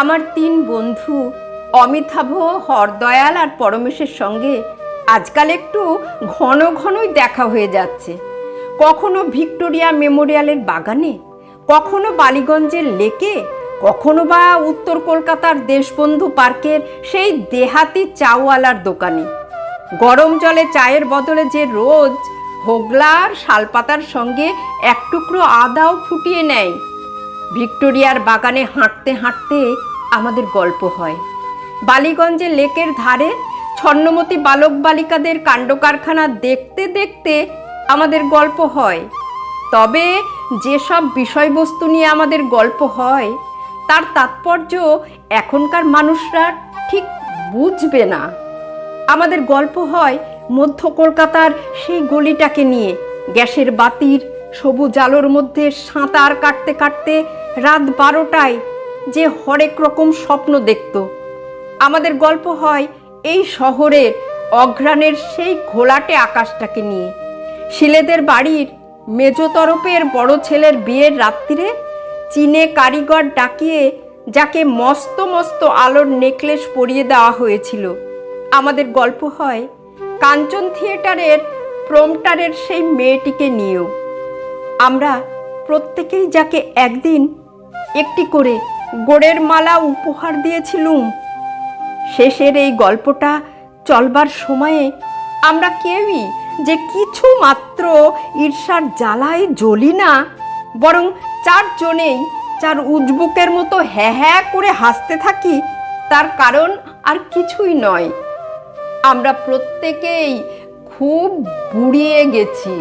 আমার তিন বন্ধু, অমিতাভ, হরদয়াল আর পরমেশের সঙ্গে আজকাল একটু ঘন ঘনই দেখা হয়ে যাচ্ছে। কখনো ভিক্টোরিয়া মেমোরিয়ালের বাগানে, কখনো বালিগঞ্জের লেকে, কখনো বা উত্তর কলকাতার দেশবন্ধু পার্কের সেই দেহাতি চাওয়ালার দোকানে। গরম জলে চায়ের বদলে যে রোজ হোগলার শালপাতার সঙ্গে এক টুকরো আদাও ফুটিয়ে নেয়। ভিক্টোরিয়ার বাগানে হাঁটতে হাঁটতে আমাদের গল্প হয়। বালিগঞ্জে লেকের ধারে ছন্নমতি বালক বালিকাদের কাণ্ডকারখানা দেখতে দেখতে আমাদের গল্প হয়। তবে যেসব বিষয়বস্তু নিয়ে আমাদের গল্প হয়, তার তাৎপর্য এখনকার মানুষরা ঠিক বুঝবে না। আমাদের গল্প হয় মধ্য কলকাতার সেই গলিটাকে নিয়ে, গ্যাসের বাতির সবুজ আলোর মধ্যে সাঁতার কাটতে কাটতে রাত বারোটায় যে হরেক রকম স্বপ্ন দেখত। আমাদের গল্প হয় এই শহরের অঘ্রাণের সেই ঘোলাটে আকাশটাকে নিয়ে। শিলেদের বাড়ির মেজ তরফের বড় ছেলের বিয়ের রাত্রিরে চীনে কারিগর ডাকিয়ে যাকে মস্ত মস্ত আলোর নেকলেস পরিয়ে দেওয়া হয়েছিল। আমাদের গল্প হয় কাঞ্চন থিয়েটারের প্রমটারের সেই মেয়েটিকে নিয়েও। আমরা প্রত্যেকেই যাকে একদিন একটি করে গোড়ের মালা উপহার দিয়েছিলুম। শেষের এই গল্পটা চলবার সময়ে আমরা কেউই যে কিছু মাত্র ঈর্ষার জ্বালায় জ্বলি না, বরং চারজনেই চার উজবুকের মতো হ্যাঁ হ্যাঁ করে হাসতে থাকি, তার কারণ আর কিছুই নয়। আমরা প্রত্যেকেই খুব বুড়িয়ে গেছি।